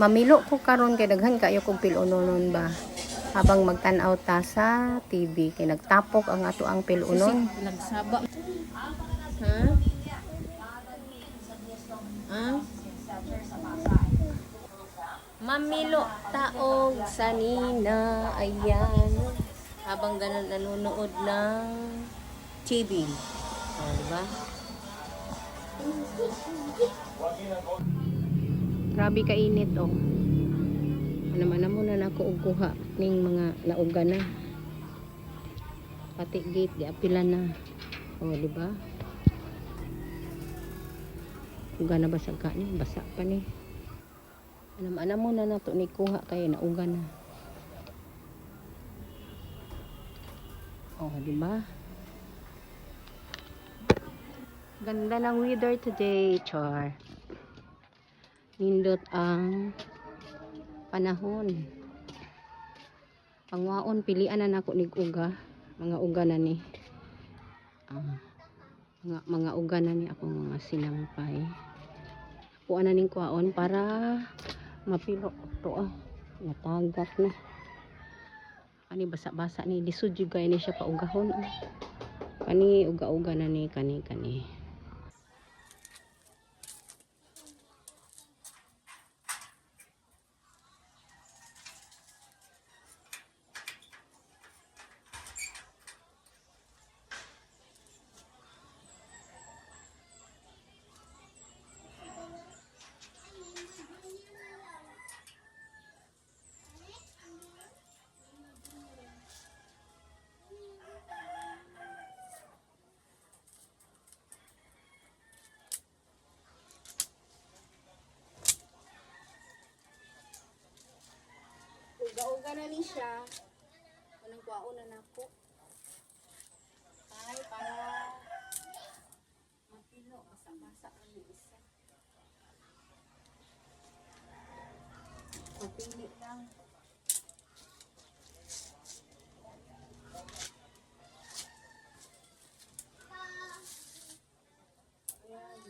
Mamilo ko karon kay daghan kayo kog pilunon ba. Habang magtan-aw ta sa TV kay nagtapok ang ato ang pilunon. Nagsaba. Ha? Ha? Mamilo taog sa nina ayan. Habang ganun nanonood ng TV. Oh, di ba? Grabe ka init oh. Ano mo na nako og kuha ning mga nauga na. Pati gate di apila na. Oh, di ba? Uga na basag ka ni, basa pa ni. Anam anam mo na nato ni kuha kay nauga na. Oh, di ba? Ganda ng weather today, Char. Nindot ang panahon. Pangwaon pilian na nako nig uga, mga uga na ni. Ah, mga mga uga na ni ako mga sinampay. Kuha na ning kuhaon para mapilo to ah. Natagak na. Kani basa-basa ni lisod gay ni siya paugahon. ah. Kani uga-uga na ni kani kani. Uga-uga na ni siya. Anong kuhaon na nako. Ay, para mapilo, basa-basa ang isa. Pupili lang. Ayan.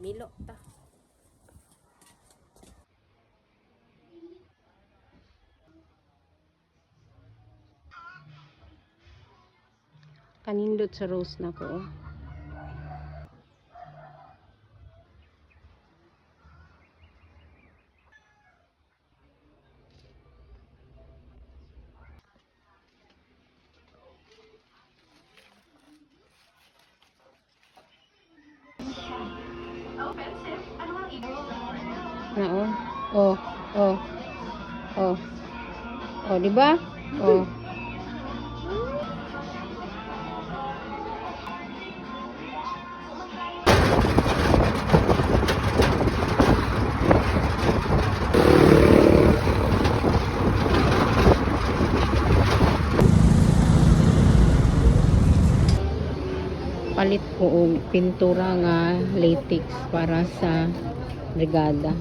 Mamilo ta. Kanindot sa rose na ko. oh. Oo. Oh, oh. Oh. Oh, di ba? Oh. palit ko og pintura nga latex para sa brigada.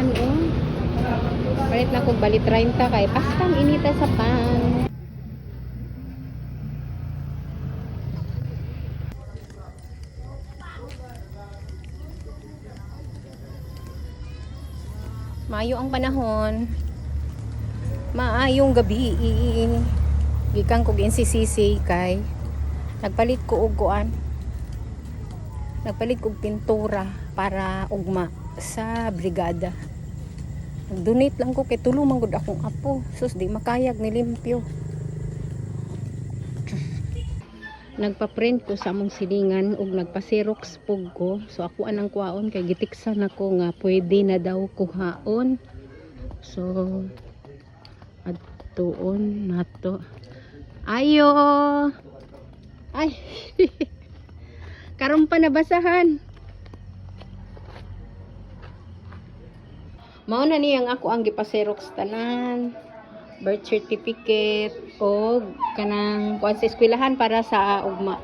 Pan oh. Palit na kog balit 30 kay pastang inita sa pan. Mayo ang panahon. Maayong gabi. Gikan kog NCCC kay nagpalit ko og kuan. Nagpalit kog pintura para ugma sa brigada. Nag-donate lang ko kay tulo man gud akong apo. Sus di makayag nilimpyo. nagpa-print ko sa among silingan ug nagpa-xerox pug ko. So ako anang kuhaon kay gitiksan ako nga pwede na daw kuhaon. So adtuon nato. Ayo. Ay. Karon pa nabasahan. Mao na niyang ako ang gipa-xerox tanan birth certificate o kanang kuan sa eskwelahan para sa ugma.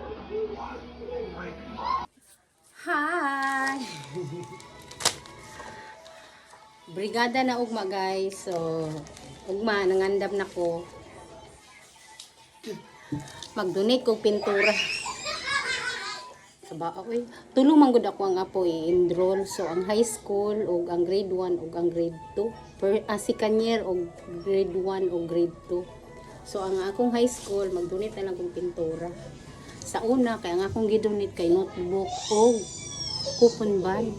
Hi! Brigada na ugma guys. So, ugma nangandam na ko. Mag-donate kog pintura. Saba oy. Tulo man gud ako ang apo i-enroll. So ang high school ug ang grade 1 ug ang grade 2 per ah, second year og grade 1 ug grade 2. So ang akong high school mag-donate na lang kong pintura. Sa una kay ang akong gidonate kay notebook og coupon band.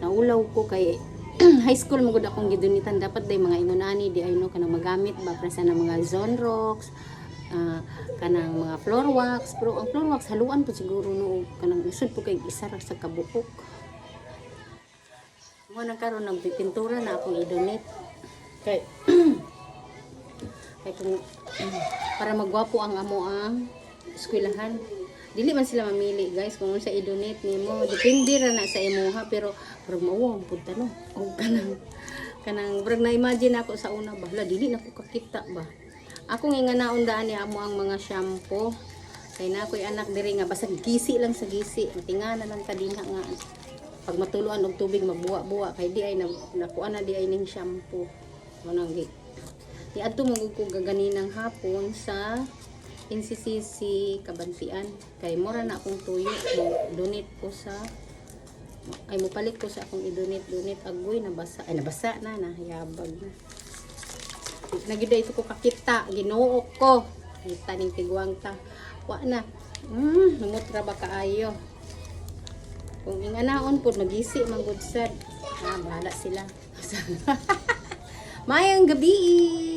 Naulaw ko kay high school magud akong gidonitan dapat day mga ingonani di ay no kanang magamit ba para sa mga zone rocks ah, kanang mga floor wax. Pero ang floor wax haluan po siguro no kanang isod po kay isa sa kabuok. Mo nagkaroon ng pintura na akong i-donate. Kay kay kung para magwapo ang amo ang eskwelahan. Dili man sila mamili guys kung unsa i-donate nimo. Depende ra na sa imuha pero pero mao ang punta no? Og kanang kanang brag na imagine ako sa una ba? Dili na ko kakita ba ako nga nga naundaan ni amo ang mga shampoo. Kay na ako'y anak diri nga basta gisi lang sa gisi. Tingana lang ta dinha nga. Pag matuluan og tubig magbuwa-buwa. Kay di ay na, nakuha na di ay ning shampoo. Mo nang gi? Di adto mo ko gaganinang hapon sa NCCC Kabantian. Kay mura na akong tuyo. Mo donate ko sa ay mo palit ko sa akong i-donate donate agoy nabasa ay nabasa na nahayabag na Nagida ito ko kakita, ginuo ko. Kita ning tiguang ta. Wa na. Hmm, numutra ba kaayo? Kung inganaon po, magisi, manggod sad. Ah, bahala sila. Mayang gabi!